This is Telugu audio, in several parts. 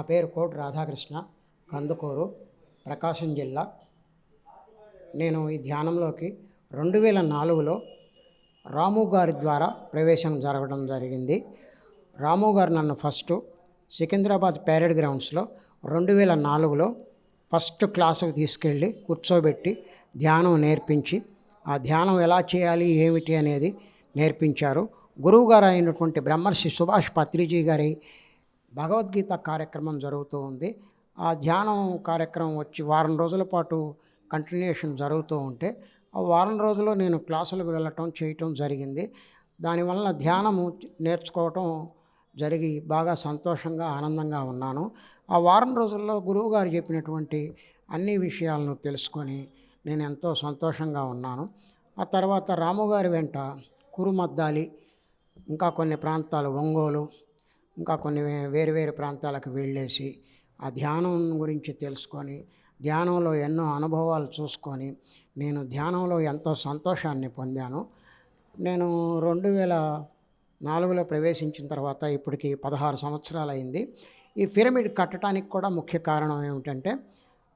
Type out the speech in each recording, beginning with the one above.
నా పేరు కోటి రాధాకృష్ణ కందుకూరు ప్రకాశం జిల్లా. నేను ఈ ధ్యానంలోకి రెండు వేల నాలుగులో రాము గారి ద్వారా ప్రవేశం జరగడం జరిగింది. రాము గారు నన్ను ఫస్ట్ సికింద్రాబాద్ ప్యారెడ్ గ్రౌండ్స్లో రెండు వేల నాలుగులో ఫస్ట్ క్లాసుకు తీసుకెళ్ళి కూర్చోబెట్టి ధ్యానం నేర్పించి ఆ ధ్యానం ఎలా చేయాలి ఏమిటి అనేది నేర్పించారు. గురువుగారు అయినటువంటి బ్రహ్మర్షి సుభాష్ పత్రిజీ గారి భగవద్గీత కార్యక్రమం జరుగుతూ ఉంది. ఆ ధ్యానం కార్యక్రమం వచ్చి వారం రోజుల పాటు కంటిన్యూషన్ జరుగుతూ ఉంటే ఆ వారం రోజుల్లో నేను క్లాసులకు వెళ్ళటం చేయటం జరిగింది. దానివల్ల ధ్యానము నేర్చుకోవటం జరిగి బాగా సంతోషంగా ఆనందంగా ఉన్నాను. ఆ వారం రోజుల్లో గురువుగారు చెప్పినటువంటి అన్ని విషయాలను తెలుసుకొని నేను ఎంతో సంతోషంగా ఉన్నాను. ఆ తర్వాత రాముగారి వెంట కురుమద్దాలి ఇంకా కొన్ని ప్రాంతాలు ఒంగోలు ఇంకా కొన్ని వేరు వేరు ప్రాంతాలకు వెళ్ళేసి ఆ ధ్యానం గురించి తెలుసుకొని ధ్యానంలో ఎన్నో అనుభవాలు చూసుకొని నేను ధ్యానంలో ఎంతో సంతోషాన్ని పొందాను. నేను రెండు వేల నాలుగులో ప్రవేశించిన తర్వాత ఇప్పటికి పదహారు సంవత్సరాలు అయింది. ఈ పిరమిడ్ కట్టడానికి కూడా ముఖ్య కారణం ఏమిటంటే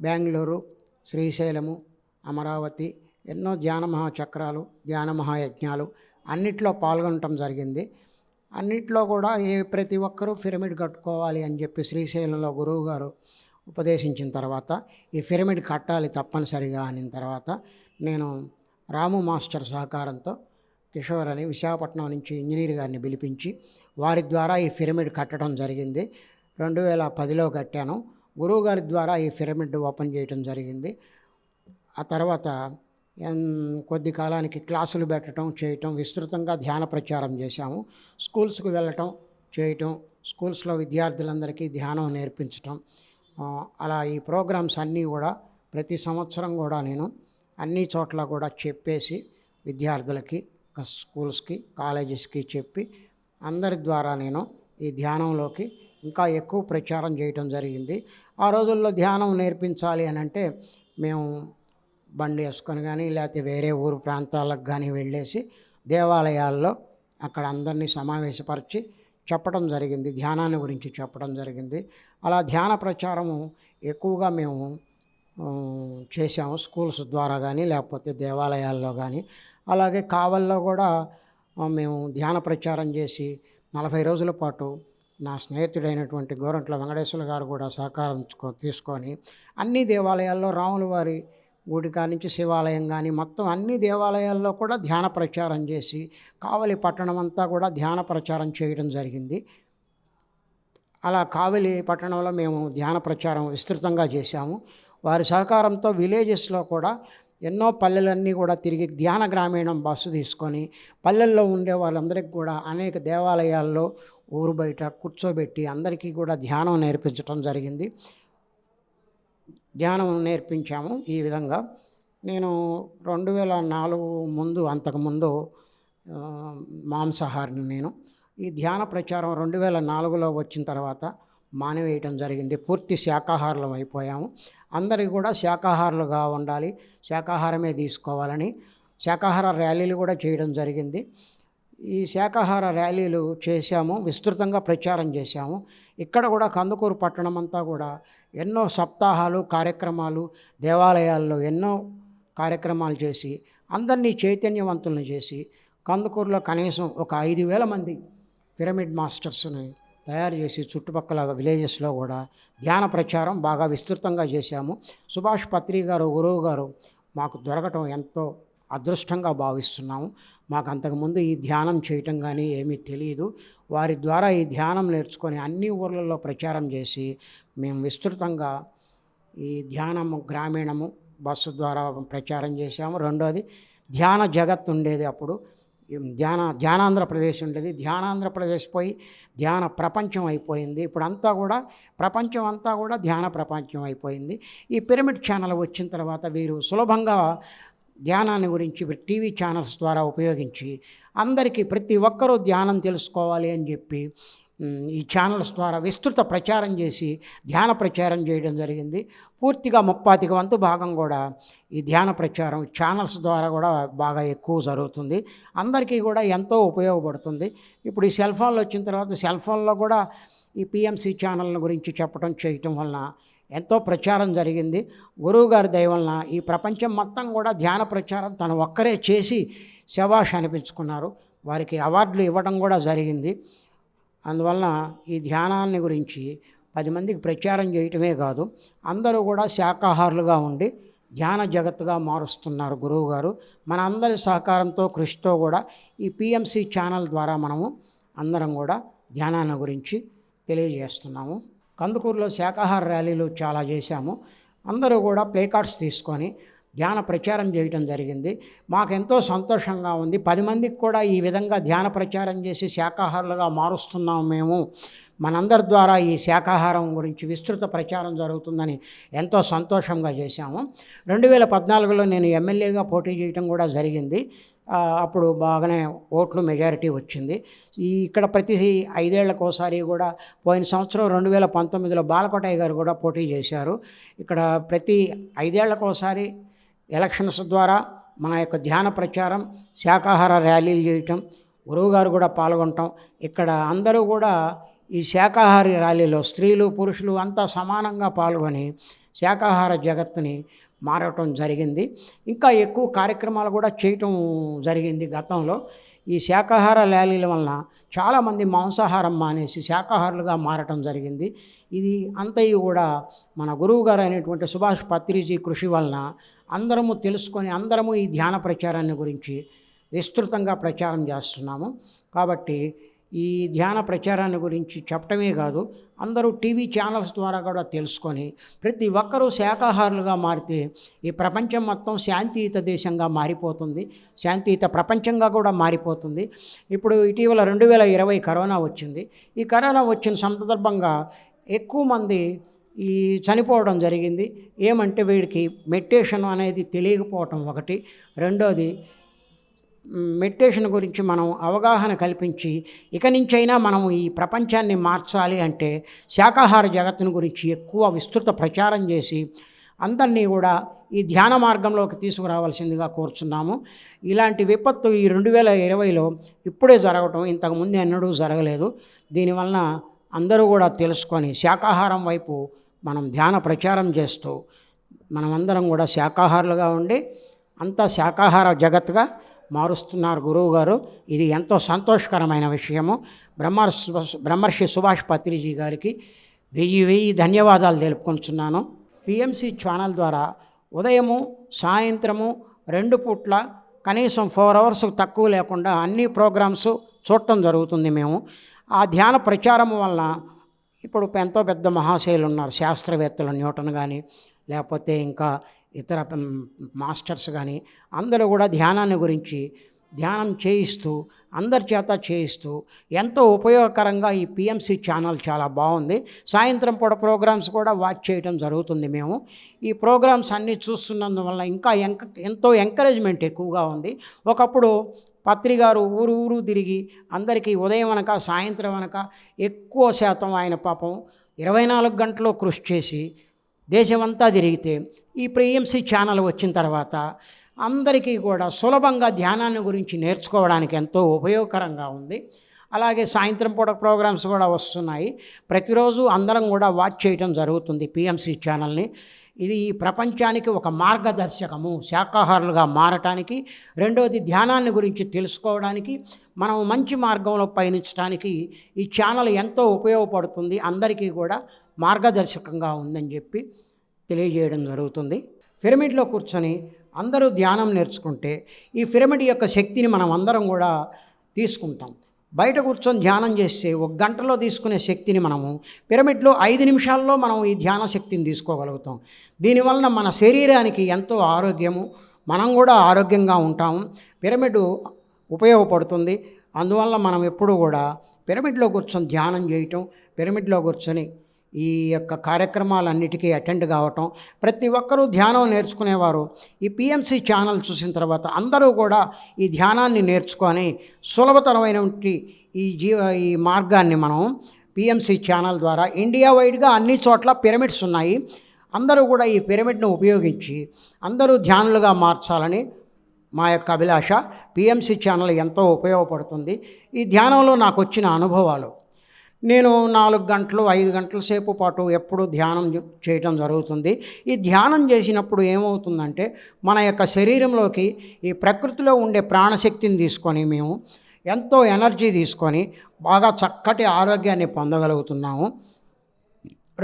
బెంగళూరు శ్రీశైలము అమరావతి ఎన్నో ధ్యాన మహాచక్రాలు ధ్యాన మహాయజ్ఞాలు అన్నిట్లో పాల్గొనటం జరిగింది. అన్నిట్లో కూడా ఏ ప్రతి ఒక్కరూ పిరమిడ్ కట్టుకోవాలి అని చెప్పి శ్రీశైలంలో గురువు గారు ఉపదేశించిన తర్వాత ఈ పిరమిడ్ కట్టాలి తప్పనిసరిగా అనిన తర్వాత నేను రాము మాస్టర్ సహకారంతో కిషోర్ అని విశాఖపట్నం నుంచి ఇంజనీర్ గారిని పిలిపించి వారి ద్వారా ఈ పిరమిడ్ కట్టడం జరిగింది. రెండు వేల పదిలో కట్టాను. గురువుగారి ద్వారా ఈ పిరమిడ్ ఓపెన్ చేయడం జరిగింది. ఆ తర్వాత కొద్ది కాలానికి క్లాసులు పెట్టడం చేయటం విస్తృతంగా ధ్యాన ప్రచారం చేశాము. స్కూల్స్కి వెళ్ళటం చేయటం స్కూల్స్లో విద్యార్థులందరికీ ధ్యానం నేర్పించటం. అలా ఈ ప్రోగ్రామ్స్ అన్నీ కూడా ప్రతి సంవత్సరం కూడా నేను అన్ని చోట్ల కూడా చెప్పేసి విద్యార్థులకి స్కూల్స్కి కాలేజెస్కి చెప్పి అందరి ద్వారా నేను ఈ ధ్యానంలోకి ఇంకా ఎక్కువ ప్రచారం చేయటం జరిగింది. ఆ రోజుల్లో ధ్యానం నేర్పించాలి అని అంటే మేము బండి వేసుకొని కానీ లేకపోతే వేరే ఊరు ప్రాంతాలకు కానీ వెళ్ళేసి దేవాలయాల్లో అక్కడ అందరినీ సమావేశపరిచి చెప్పడం జరిగింది. ధ్యానాన్ని గురించి చెప్పడం జరిగింది. అలా ధ్యాన ప్రచారము ఎక్కువగా మేము చేసాము స్కూల్స్ ద్వారా కానీ లేకపోతే దేవాలయాల్లో కానీ అలాగే కావల్లో కూడా మేము ధ్యాన ప్రచారం చేసి నలభై రోజుల పాటు నా స్నేహితుడైనటువంటి గోరంట్ల వెంకటేశ్వర గారు కూడా సహకారం తీసుకొని అన్ని దేవాలయాల్లో రాముల వారి గుడి కానించి శివాలయం కానీ మొత్తం అన్ని దేవాలయాల్లో కూడా ధ్యాన ప్రచారం చేసి కావలి పట్టణం అంతా కూడా ధ్యాన ప్రచారం చేయడం జరిగింది. అలా కావలి పట్టణంలో మేము ధ్యాన ప్రచారం విస్తృతంగా చేశాము. వారి సహకారంతో విలేజెస్లో కూడా ఎన్నో పల్లెలన్నీ కూడా తిరిగి ధ్యాన గ్రామీణం బస్సు తీసుకొని పల్లెల్లో ఉండే వాళ్ళందరికీ కూడా అనేక దేవాలయాల్లో ఊరు బయట కూర్చోబెట్టి అందరికీ కూడా ధ్యానం నేర్పించడం జరిగింది. ధ్యానం నేర్పించాము ఈ విధంగా. నేను రెండు వేల నాలుగు ముందు అంతకుముందు మాంసాహారిని నేను. ఈ ధ్యాన ప్రచారం రెండు వేల నాలుగులో వచ్చిన తర్వాత మానివేయటం జరిగింది. పూర్తి శాకాహారులం అయిపోయాము. అందరికీ కూడా శాకాహారులుగా ఉండాలి శాకాహారమే తీసుకోవాలని శాకాహార ర్యాలీలు కూడా చేయడం జరిగింది. ఈ శాకాహార ర్యాలీలు చేశాము విస్తృతంగా ప్రచారం చేశాము. ఇక్కడ కూడా కందుకూరు పట్టణం అంతా కూడా ఎన్నో సప్తాహాలు కార్యక్రమాలు దేవాలయాల్లో ఎన్నో కార్యక్రమాలు చేసి అందరినీ చైతన్యవంతులను చేసి కందుకూరులో కనీసం ఒక ఐదు వేల మంది పిరమిడ్ మాస్టర్స్ని తయారు చేసి చుట్టుపక్కల విలేజెస్లో కూడా ధ్యాన ప్రచారం బాగా విస్తృతంగా చేశాము. సుభాష్ పత్రి గారు గురువు గారు మాకు దొరకటం ఎంతో అదృష్టంగా భావిస్తున్నాము. మాకు అంతకుముందు ఈ ధ్యానం చేయటం కానీ ఏమీ తెలియదు వారి ద్వారా ఈ ధ్యానం నేర్చుకొని అన్ని ఊర్లలో ప్రచారం చేసి మేము విస్తృతంగా ఈ ధ్యానము గ్రామీణము బస్సు ద్వారా ప్రచారం చేశాము. రెండోది ధ్యాన జగత్ ఉండేది అప్పుడు. ధ్యాన ధ్యానాంధ్రప్రదేశ్ ఉండేది. ధ్యానాంధ్రప్రదేశ్ పోయి ధ్యాన ప్రపంచం అయిపోయింది. ఇప్పుడు అంతా కూడా ప్రపంచం అంతా కూడా ధ్యాన ప్రపంచం అయిపోయింది. ఈ పిరమిడ్ ఛానల్ వచ్చిన తర్వాత వీరు సులభంగా ధ్యానాన్ని గురించి టీవీ ఛానల్స్ ద్వారా ఉపయోగించి అందరికీ ప్రతి ఒక్కరూ ధ్యానం తెలుసుకోవాలి అని చెప్పి ఈ ఛానల్స్ ద్వారా విస్తృత ప్రచారం చేసి ధ్యాన ప్రచారం చేయడం జరిగింది. పూర్తిగా ముప్పాతిక వంతు భాగం కూడా ఈ ధ్యాన ప్రచారం ఛానల్స్ ద్వారా కూడా బాగా ఎక్కువ జరుగుతుంది. అందరికీ కూడా ఎంతో ఉపయోగపడుతుంది. ఇప్పుడు ఈ సెల్ ఫోన్లు వచ్చిన తర్వాత సెల్ ఫోన్లో కూడా ఈ పిఎంసి ఛానల్ గురించి చెప్పడం చేయటం వలన ఎంతో ప్రచారం జరిగింది. గురువుగారి దయవలన ఈ ప్రపంచం మొత్తం కూడా ధ్యాన ప్రచారం తను ఒక్కరే చేసి శవాష్ అనిపించుకున్నారు. వారికి అవార్డులు ఇవ్వడం కూడా జరిగింది. అందువలన ఈ ధ్యానాన్ని గురించి పది మందికి ప్రచారం చేయటమే కాదు అందరూ కూడా శాకాహారులుగా ఉండి ధ్యాన జగత్తుగా మారుస్తున్నారు గురువు గారు. మన అందరి సహకారంతో కృషితో కూడా ఈ పిఎంసి ఛానల్ ద్వారా మనము అందరం కూడా ధ్యానాన్ని గురించి తెలియజేస్తున్నాము. కందుకూరులో శాకాహార ర్యాలీలు చాలా చేశాము. అందరూ కూడా ప్లే కార్డ్స్ తీసుకొని ధ్యాన ప్రచారం చేయటం జరిగింది. మాకెంతో సంతోషంగా ఉంది. పది మందికి కూడా ఈ విధంగా ధ్యాన ప్రచారం చేసి శాకాహారులుగా మారుస్తున్నాం మేము. మనందరి ద్వారా ఈ శాకాహారం గురించి విస్తృత ప్రచారం జరుగుతుందని ఎంతో సంతోషంగా చేశాము. రెండు వేల పద్నాలుగులో నేను ఎమ్మెల్యేగా పోటీ చేయటం కూడా జరిగింది. అప్పుడు బాగానే ఓట్లు మెజారిటీ వచ్చింది. ఈ ఇక్కడ ప్రతి ఐదేళ్ళకోసారి కూడా పోయిన సంవత్సరం రెండు వేల పంతొమ్మిదిలో బాలకోటయ్య గారు కూడా పోటీ చేశారు. ఇక్కడ ప్రతి ఐదేళ్ళకోసారి ఎలక్షన్స్ ద్వారా మన యొక్క ధ్యాన ప్రచారం శాకాహార ర్యాలీలు చేయటం గురువుగారు కూడా పాల్గొనటం ఇక్కడ అందరూ కూడా ఈ శాకాహార ర్యాలీలో స్త్రీలు పురుషులు అంతా సమానంగా పాల్గొని శాకాహార జగత్తుని మారటం జరిగింది. ఇంకా ఎక్కువ కార్యక్రమాలు కూడా చేయటం జరిగింది గతంలో. ఈ శాకాహార ర్యాలీల వలన చాలామంది మాంసాహారం మానేసి శాకాహారులుగా మారటం జరిగింది. ఇది అంతయు కూడా మన గురువు గారు అయినటువంటి సుభాష్ పత్రిజీ కృషి వలన అందరము తెలుసుకొని అందరము ఈ ధ్యాన ప్రచారాన్ని గురించి విస్తృతంగా ప్రచారం చేస్తున్నాము. కాబట్టి ఈ ధ్యాన ప్రచారాన్ని గురించి చెప్పటమే కాదు అందరూ టీవీ ఛానల్స్ ద్వారా కూడా తెలుసుకొని ప్రతి ఒక్కరూ శాకాహారులుగా మారితే ఈ ప్రపంచం మొత్తం శాంతియుత దేశంగా మారిపోతుంది శాంతియుత ప్రపంచంగా కూడా మారిపోతుంది. ఇప్పుడు ఇటీవల రెండు వేల ఇరవై కరోనా వచ్చింది. ఈ కరోనా వచ్చిన సందర్భంగా ఎక్కువ మంది ఈ చనిపోవడం జరిగింది. ఏమంటే వీడికి మెడిటేషన్ అనేది తెలియకపోవటం ఒకటి. రెండోది మెడిటేషన్ గురించి మనం అవగాహన కల్పించి ఇక నుంచైనా మనం ఈ ప్రపంచాన్ని మార్చాలి అంటే శాకాహార జగత్తును గురించి ఎక్కువ విస్తృత ప్రచారం చేసి అందరినీ కూడా ఈ ధ్యాన మార్గంలోకి తీసుకురావాల్సిందిగా కోరుచున్నాము. ఇలాంటి విపత్తు ఈ రెండు వేల ఇరవైలో ఇప్పుడే జరగటం ఇంతకుముందు ఎన్నడూ జరగలేదు. దీనివలన అందరూ కూడా తెలుసుకొని శాకాహారం వైపు మనం ధ్యాన ప్రచారం చేస్తూ మనమందరం కూడా శాకాహారులుగా ఉండి అంతా శాకాహార జగత్తుగా మారుస్తున్నారు గురువు గారు ఇది ఎంతో సంతోషకరమైన విషయము. బ్రహ్మ బ్రహ్మర్షి సుభాష్ పత్రిజీ గారికి వెయ్యి వెయ్యి ధన్యవాదాలు తెలుపుకుంటున్నాను. పిఎంసి ఛానల్ ద్వారా ఉదయము సాయంత్రము రెండు పూట్ల కనీసం ఫోర్ అవర్స్ తక్కువ లేకుండా అన్ని ప్రోగ్రామ్స్ చూడటం జరుగుతుంది మేము. ఆ ధ్యాన ప్రచారం వలన ఇప్పుడు ఎంతో పెద్ద మహాశైలు ఉన్నారు శాస్త్రవేత్తలు న్యూటన్ కానీ లేకపోతే ఇంకా ఇతర మాస్టర్స్ కానీ అందరూ కూడా ధ్యానాన్ని గురించి ధ్యానం చేయిస్తూ అందరి చేత చేయిస్తూ ఎంతో ఉపయోగకరంగా ఈ పిఎంసి ఛానల్ చాలా బాగుంది. సాయంత్రం పూట ప్రోగ్రామ్స్ కూడా వాచ్ చేయడం జరుగుతుంది మేము. ఈ ప్రోగ్రామ్స్ అన్నీ చూస్తున్నందువల్ల ఇంకా ఎంక ఎంతో ఎంకరేజ్మెంట్ ఎక్కువగా ఉంది. ఒకప్పుడు పత్రి గారు ఊరు ఊరు తిరిగి అందరికీ ఉదయం అనక సాయంత్రం అనక ఎక్కువ శాతం ఆయన పాపం ఇరవై నాలుగు గంటలు కృషి చేసి దేశమంతా తిరిగితే ఈ ప్రియంసి ఛానల్ వచ్చిన తర్వాత అందరికీ కూడా సులభంగా ధ్యానాన్ని గురించి నేర్చుకోవడానికి ఎంతో ఉపయోగకరంగా ఉంది. అలాగే సాయంత్రం పూట ప్రోగ్రామ్స్ కూడా వస్తున్నాయి. ప్రతిరోజు అందరం కూడా వాచ్ చేయటం జరుగుతుంది పిఎంసి ఛానల్ని. ఇది ఈ ప్రపంచానికి ఒక మార్గదర్శకము శాకాహారులుగా మారటానికి రెండవది ధ్యానాన్ని గురించి తెలుసుకోవడానికి మనం మంచి మార్గంలో పయనించడానికి ఈ ఛానల్ ఎంతో ఉపయోగపడుతుంది. అందరికీ కూడా మార్గదర్శకంగా ఉందని చెప్పి తెలియజేయడం జరుగుతుంది. పిరమిడ్లో కూర్చొని అందరూ ధ్యానం నేర్చుకుంటే ఈ పిరమిడ్ యొక్క శక్తిని మనం అందరం కూడా తీసుకుంటాం. బయట కూర్చొని ధ్యానం చేస్తే ఒక గంటలో తీసుకునే శక్తిని మనము పిరమిడ్లో ఐదు నిమిషాల్లో మనం ఈ ధ్యాన శక్తిని తీసుకోగలుగుతాం. దీనివలన మన శరీరానికి ఎంతో ఆరోగ్యము మనం కూడా ఆరోగ్యంగా ఉంటాము. పిరమిడ్ ఉపయోగపడుతుంది. అందువల్ల మనం ఎప్పుడూ కూడా పిరమిడ్లో కూర్చొని ధ్యానం చేయటం పిరమిడ్లో కూర్చొని ఈ యొక్క కార్యక్రమాలన్నిటికీ అటెండ్ కావటం ప్రతి ఒక్కరూ ధ్యానం నేర్చుకునేవారు. ఈ పిఎంసి ఛానల్ చూసిన తర్వాత అందరూ కూడా ఈ ధ్యానాన్ని నేర్చుకొని సులభతరమైనటువంటి ఈ జీవ ఈ మార్గాన్ని మనం పిఎంసి ఛానల్ ద్వారా ఇండియా వైడ్గా అన్ని చోట్ల పిరమిడ్స్ ఉన్నాయి. అందరూ కూడా ఈ పిరమిడ్ను ఉపయోగించి అందరూ ధ్యానులుగా మార్చాలని మా యొక్క అభిలాష. పిఎంసి ఛానల్ ఎంతో ఉపయోగపడుతుంది. ఈ ధ్యానంలో నాకు వచ్చిన అనుభవాలు. నేను నాలుగు గంటలు ఐదు గంటల సేపు పాటు ఎప్పుడు ధ్యానం చేయటం జరుగుతుంది. ఈ ధ్యానం చేసినప్పుడు ఏమవుతుందంటే మన యొక్క శరీరంలోకి ఈ ప్రకృతిలో ఉండే ప్రాణశక్తిని తీసుకొని మేము ఎంతో ఎనర్జీ తీసుకొని బాగా చక్కటి ఆరోగ్యాన్ని పొందగలుగుతున్నాము.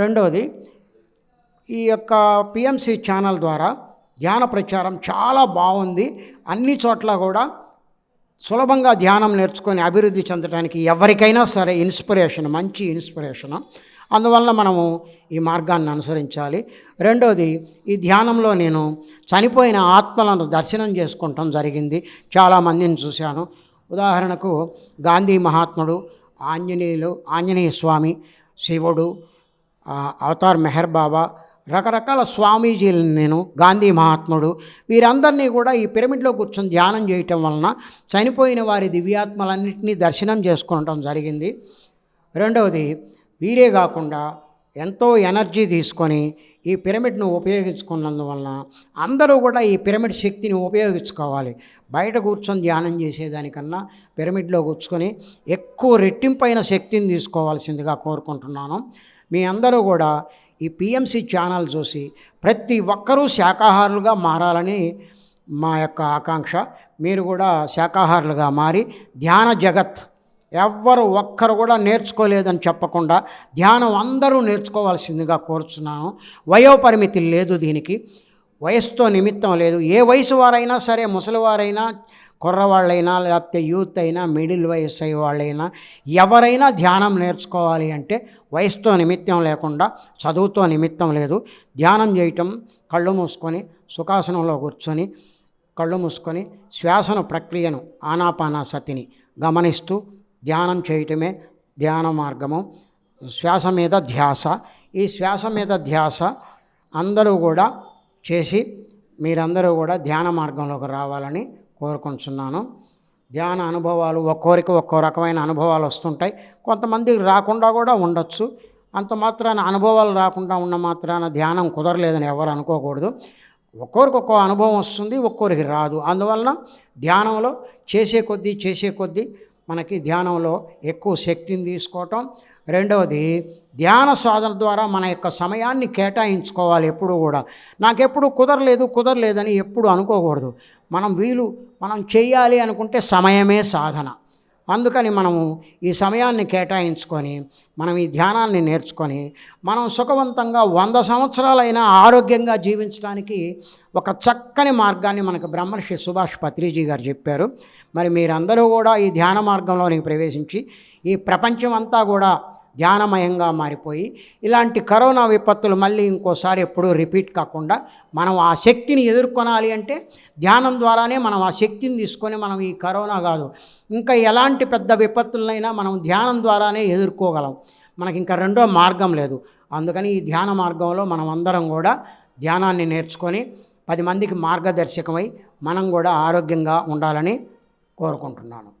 రెండవది ఈ యొక్క పిఎంసి ఛానల్ ద్వారా ధ్యాన ప్రచారం చాలా బాగుంది. అన్ని చోట్ల కూడా సులభంగా ధ్యానం నేర్చుకొని అభివృద్ధి చెందడానికి ఎవరికైనా సరే ఇన్స్పిరేషన్ మంచి ఇన్స్పిరేషన్. అందువలన మనము ఈ మార్గాన్ని అనుసరించాలి. రెండోది ఈ ధ్యానంలో నేను చనిపోయిన ఆత్మలను దర్శనం చేసుకుంటాం జరిగింది. చాలామందిని చూశాను. ఉదాహరణకు గాంధీ మహాత్ముడు ఆంజనేయులు ఆంజనేయ స్వామి శివుడు అవతార్ మెహర్ బాబా రకరకాల స్వామీజీలను నేను గాంధీ మహాత్ముడు వీరందరినీ కూడా ఈ పిరమిడ్లో కూర్చొని ధ్యానం చేయటం వలన చనిపోయిన వారి దివ్యాత్మలన్నింటినీ దర్శనం చేసుకోవటం జరిగింది. రెండవది వీరే కాకుండా ఎంతో ఎనర్జీ తీసుకొని ఈ పిరమిడ్ను ఉపయోగించుకున్నందువలన అందరూ కూడా ఈ పిరమిడ్ శక్తిని ఉపయోగించుకోవాలి. బయట కూర్చొని ధ్యానం చేసేదానికన్నా పిరమిడ్లో కూర్చుకొని ఎక్కువ రెట్టింపైన శక్తిని తీసుకోవాల్సిందిగా కోరుకుంటున్నాను. మీ అందరూ కూడా ఈ పిఎంసి ఛానల్ చూసి ప్రతి ఒక్కరూ శాకాహారులుగా మారాలని మా యొక్క ఆకాంక్ష. మీరు కూడా శాకాహారులుగా మారి ధ్యాన జగత్ ఎవ్వరు ఒక్కరు కూడా నేర్చుకోలేదని చెప్పకుండా ధ్యానం అందరూ నేర్చుకోవాల్సిందిగా కోరుచున్నాను. వయోపరిమితి లేదు దీనికి. వయసుతో నిమిత్తం లేదు. ఏ వయసు వారైనా సరే ముసలివారైనా కుర్రవాళ్ళైనా లేకపోతే యూత్ అయినా మిడిల్ వయసు అయ్యే వాళ్ళైనా ఎవరైనా ధ్యానం నేర్చుకోవాలి అంటే వయసుతో నిమిత్తం లేకుండా చదువుతో నిమిత్తం లేదు. ధ్యానం చేయటం కళ్ళు మూసుకొని సుఖాసనంలో కూర్చొని కళ్ళు మూసుకొని శ్వాసన ప్రక్రియను ఆనాపానాసతిని గమనిస్తూ ధ్యానం చేయటమే ధ్యాన మార్గము. శ్వాస మీద ధ్యాస. ఈ శ్వాస మీద ధ్యాస అందరూ కూడా చేసి మీరందరూ కూడా ధ్యాన మార్గంలోకి రావాలని కోరుకుంటున్నాను. ధ్యాన అనుభవాలు ఒక్కోరికి ఒక్కో రకమైన అనుభవాలు వస్తుంటాయి. కొంతమందికి రాకుండా కూడా ఉండొచ్చు. అంత మాత్రాన అనుభవాలు రాకుండా ఉన్న మాత్రాన ధ్యానం కుదరలేదని ఎవరు అనుకోకూడదు. ఒక్కొరికి ఒక్కో అనుభవం వస్తుంది ఒక్కొరికి రాదు. అందువలన ధ్యానంలో చేసే కొద్దీ చేసే కొద్దీ మనకి ధ్యానంలో ఎక్కువ శక్తిని తీసుకోవటం. రెండవది ధ్యాన సాధన ద్వారా మన యొక్క సమయాన్ని కేటాయించుకోవాలి ఎప్పుడు కూడా. నాకెప్పుడు కుదరలేదు కుదరలేదని ఎప్పుడు అనుకోకూడదు. మనం వీలు మనం చేయాలి అనుకుంటే సమయమే సాధన. అందుకని మనము ఈ సమయాన్ని కేటాయించుకొని మనం ఈ ధ్యానాన్ని నేర్చుకొని మనం సుఖవంతంగా వంద సంవత్సరాలైనా ఆరోగ్యంగా జీవించడానికి ఒక చక్కని మార్గాన్ని మనకు బ్రహ్మర్షి సుభాష్ పత్రిజీ గారు చెప్పారు. మరి మీరందరూ కూడా ఈ ధ్యాన మార్గంలోనికి ప్రవేశించి ఈ ప్రపంచం అంతా కూడా ధ్యానమయంగా మారిపోయి ఇలాంటి కరోనా విపత్తులు మళ్ళీ ఇంకోసారి ఎప్పుడూ రిపీట్ కాకుండా మనం ఆ శక్తిని ఎదుర్కొనాలి అంటే ధ్యానం ద్వారానే మనం ఆ శక్తిని తీసుకొని మనం ఈ కరోనా కాదు. ఇంకా ఎలాంటి పెద్ద విపత్తులనైనా మనం ధ్యానం ద్వారానే ఎదుర్కోగలం. మనకి ఇంకా రెండో మార్గం లేదు. అందుకని ఈ ధ్యాన మార్గంలో మనం అందరం కూడా ధ్యానాన్ని నేర్చుకొని పది మందికి మార్గదర్శకమై మనం కూడా ఆరోగ్యంగా ఉండాలని కోరుకుంటున్నాను.